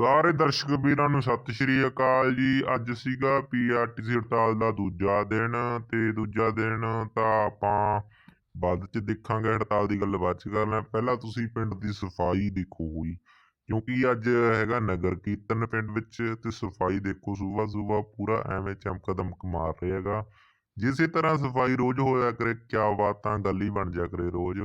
ਸਾਰੇ ਦਰਸ਼ਕ ਵੀਰਾਂ ਨੂੰ ਸਤਿ ਸ਼੍ਰੀ ਅਕਾਲ ਜੀ। ਅੱਜ ਸੀਗਾ ਪੀਆਰਟੀਸੀ ਹੜਤਾਲ ਦਾ ਦੂਜਾ ਦਿਨ ਤੇ ਦੂਜਾ ਦਿਨ ਤਾਂ ਆਪਾਂ ਬਾਅਦ ਚ ਦੇਖਾਂਗੇ ਹੜਤਾਲ ਦੀ ਗੱਲ ਬਾਅਦ ਚ ਕਰਨਾ ਪਹਿਲਾਂ ਤੁਸੀਂ ਪਿੰਡ ਦੀ ਸਫ਼ਾਈ ਦੇਖੋ ਹੋਈ ਕਿਉਂਕਿ ਅੱਜ ਹੈਗਾ ਨਗਰ ਕੀਰਤਨ ਪਿੰਡ ਵਿੱਚ ਤੇ ਸਫ਼ਾਈ ਦੇਖੋ ਸੂਬਾ ਸੂਬਾ ਪੂਰਾ ਐਵੇਂ ਚਮਕ ਦਮਕ ਮਾਰ ਰਿਹਾ ਹੈਗਾ। ਜਿਸੇ ਤਰ੍ਹਾਂ ਸਫ਼ਾਈ ਰੋਜ਼ ਹੋਇਆ ਕਰੇ, ਕਿਆ ਬਾਤਾਂ ਗੱਲ ਹੀ ਬਣ ਜਾ ਕਰੇ ਰੋਜ਼।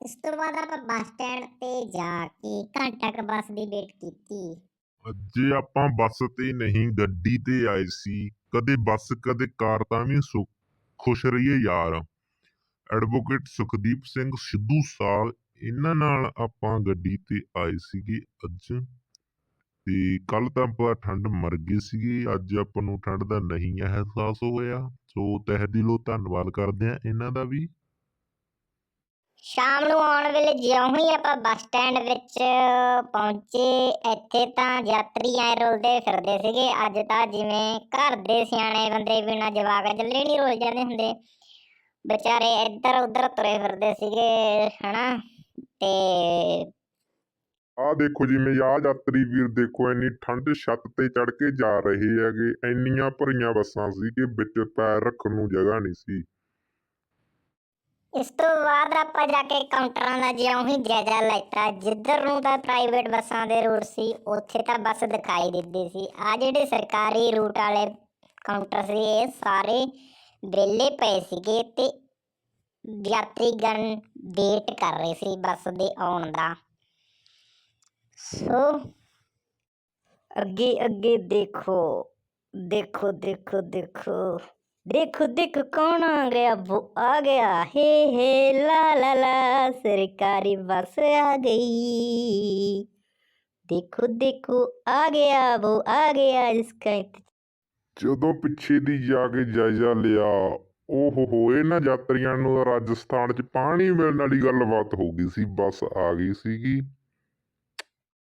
ਇਸ ਤੋਂ ਬਾਅਦ ਆਪਾਂ ਬੱਸ ਸਟੈਂਡ ਤੇ ਜਾ ਕੇ ਘੰਟਾ ਕੁ ਬੱਸ ਦੀ ਵੇਟ ਕੀਤੀ। ਜੇ ਆਪਾਂ ਬੱਸ ਤੇ ਨਹੀਂ ਗੱਡੀ ਤੇ ਆਏ ਸੀ, ਕਦੇ ਬੱਸ, ਕਦੇ ਕਾਰ ਤਾਂ ਵੀ ਸੁ, ਖੁਸ਼ ਰਹੀਏ ਯਾਰ। ਐਡਵੋਕੇਟ ਸੁਖਦੀਪ ਸਿੰਘ ਸਿੱਧੂ ਸਾਹਿਬ ਇਹਨਾਂ ਨਾਲ ਆਪਾਂ ਗੱਡੀ ਤੇ ਆਏ ਸੀਗੇ ਅੱਜ। ਤੇ ਕੱਲ ਤਾਂ ਆਪਾਂ ਠੰਡ ਮਰ ਗਏ ਸੀਗੇ, ਅੱਜ ਆਪਾਂ ਨੂੰ ਠੰਡ ਦਾ ਨਹੀਂ ਅਹਿਸਾਸ ਹੋਇਆ। ਸੋ ਤਹਿ ਦਿਲੋਂ ਧੰਨਵਾਦ ਕਰਦੇ ਆ ਇਹਨਾਂ ਦਾ ਵੀ। ਸ਼ਾਮ ਨੂੰ ਆਉਣ ਵੇਲੇ ਜਿਉਂ ਹੀ ਆਪਾਂ ਬੱਸ ਸਟੈਂਡ ਵਿੱਚ ਪਹੁੰਚੇ, ਇੱਥੇ ਤਾਂ ਯਾਤਰੀ ਐ ਰੁਲਦੇ ਫਿਰਦੇ ਸੀਗੇ। ਅੱਜ ਤਾਂ ਜਿਵੇਂ ਘਰ ਦੇ ਸਿਆਣੇ ਬੰਦੇ ਬਿਨਾ ਜਵਾਕ ਜੱਲੇ ਨਹੀਂ ਰੁਲ ਜਾਂਦੇ ਹੁੰਦੇ। ਵਿਚਾਰੇ ਇੱਧਰ ਉੱਧਰ ਤੁਰੇ ਫਿਰਦੇ ਸੀਗੇ, ਹਨਾ? ਤੇ ਆਹ ਦੇਖੋ ਜਿਵੇਂ ਆਹ ਯਾਤਰੀ ਵੀਰ ਦੇਖੋ, ਇੰਨੀ ਠੰਡ ਛੱਤ ਤੇ ਚੜ ਕੇ ਜਾ ਰਹੇ ਹੈਗੇ। ਇੰਨੀਆਂ ਭਰੀਆਂ ਬੱਸਾਂ ਸੀ ਕਿ ਵਿੱਚ ਪੈਰ ਰੱਖਣ ਨੂੰ ਜਗ੍ਹਾ ਨਹੀਂ ਸੀ। ਇਸ ਤੋਂ ਬਾਅਦ ਆਪਾਂ ਜਾ ਕੇ ਕਾਊਂਟਰਾਂ ਦਾ ਜਿਉਂ ਹੀ ਜਾਇਜ਼ਾ ਲੈਤਾ, ਜਿੱਧਰ ਨੂੰ ਤਾਂ ਪ੍ਰਾਈਵੇਟ ਬੱਸਾਂ ਦੇ ਰੂਟ ਸੀ, ਉੱਥੇ ਤਾਂ ਬੱਸ ਦਿਖਾਈ ਦਿੰਦੀ ਸੀ। ਆ ਜਿਹੜੇ ਸਰਕਾਰੀ ਰੂਟ ਵਾਲੇ ਕਾਊਂਟਰ ਸੀ, ਇਹ ਸਾਰੇ ਵਿਹਲੇ ਪਏ ਸੀਗੇ ਤੇ ਯਾਤਰੀਗਣ ਵੇਟ ਕਰ ਰਹੇ ਸੀ ਬੱਸ ਦੇ ਆਉਣ ਦਾ। ਸੋ ਅੱਗੇ ਅੱਗੇ ਦੇਖੋ ਦੇਖੋ ਦੇਖੋ ਦੇਖੋ। देखो देखो कौन आ गया वो आ गया हे हे ला ला ला सरकारी बस आ गई देखो देखो आ गया वो आ गया इसका इंत- ਜਦੋਂ ਪਿੱਛੇ ਦੀ ਜਾ ਕੇ ਜਾਇਜ਼ਾ ਲਿਆ ਓਹ ਹੋ ਇਹਨਾਂ ਯਾਤਰੀਆਂ ਨੂੰ ਤਾਂ ਰਾਜਸਥਾਨ 'ਚ ਪਾਣੀ ਮਿਲਣ ਵਾਲੀ ਗੱਲਬਾਤ ਹੋ ਗਈ ਸੀ ਬੱਸ ਆ ਗਈ ਸੀਗੀ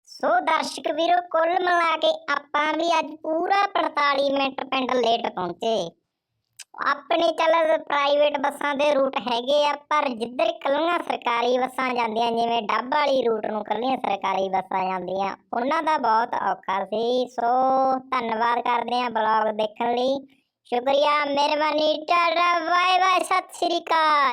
ਸੋ ਦਰਸ਼ਕ ਵੀਰੋ ਕੁੱਲ ਮਿਲਾ ਕੇ ਆਪਾਂ ਵੀ ਅੱਜ ਪੂਰਾ 45 ਮਿੰਟ ਪਿੰਡ ਲੇਟ ਪਹੁੰਚੇ ਆਪਣੇ ਚੱਲ ਪ੍ਰਾਈਵੇਟ ਬੱਸਾਂ ਦੇ ਰੂਟ ਹੈਗੇ ਆ, ਪਰ ਜਿੱਧਰ ਕੱਲੀਆਂ ਸਰਕਾਰੀ ਬੱਸਾਂ ਜਾਂਦੀਆਂ, ਜਿਵੇਂ ਡੱਬ ਵਾਲੀ ਰੂਟ ਨੂੰ ਕੱਲੀਆਂ ਸਰਕਾਰੀ ਬੱਸਾਂ ਜਾਂਦੀਆਂ, ਉਹਨਾਂ ਦਾ ਬਹੁਤ ਔਖਾ ਸੀ। ਸੋ ਧੰਨਵਾਦ ਕਰਦੇ ਆ ਬਲੌਗ ਦੇਖਣ ਲਈ। ਸ਼ੁਕਰੀਆ, ਮਿਹਰਬਾਨੀ, ਟਾਟਾ ਬਾਏ ਬਾਏ ਸਤਿ ਸ਼੍ਰੀ ਅਕਾਲ।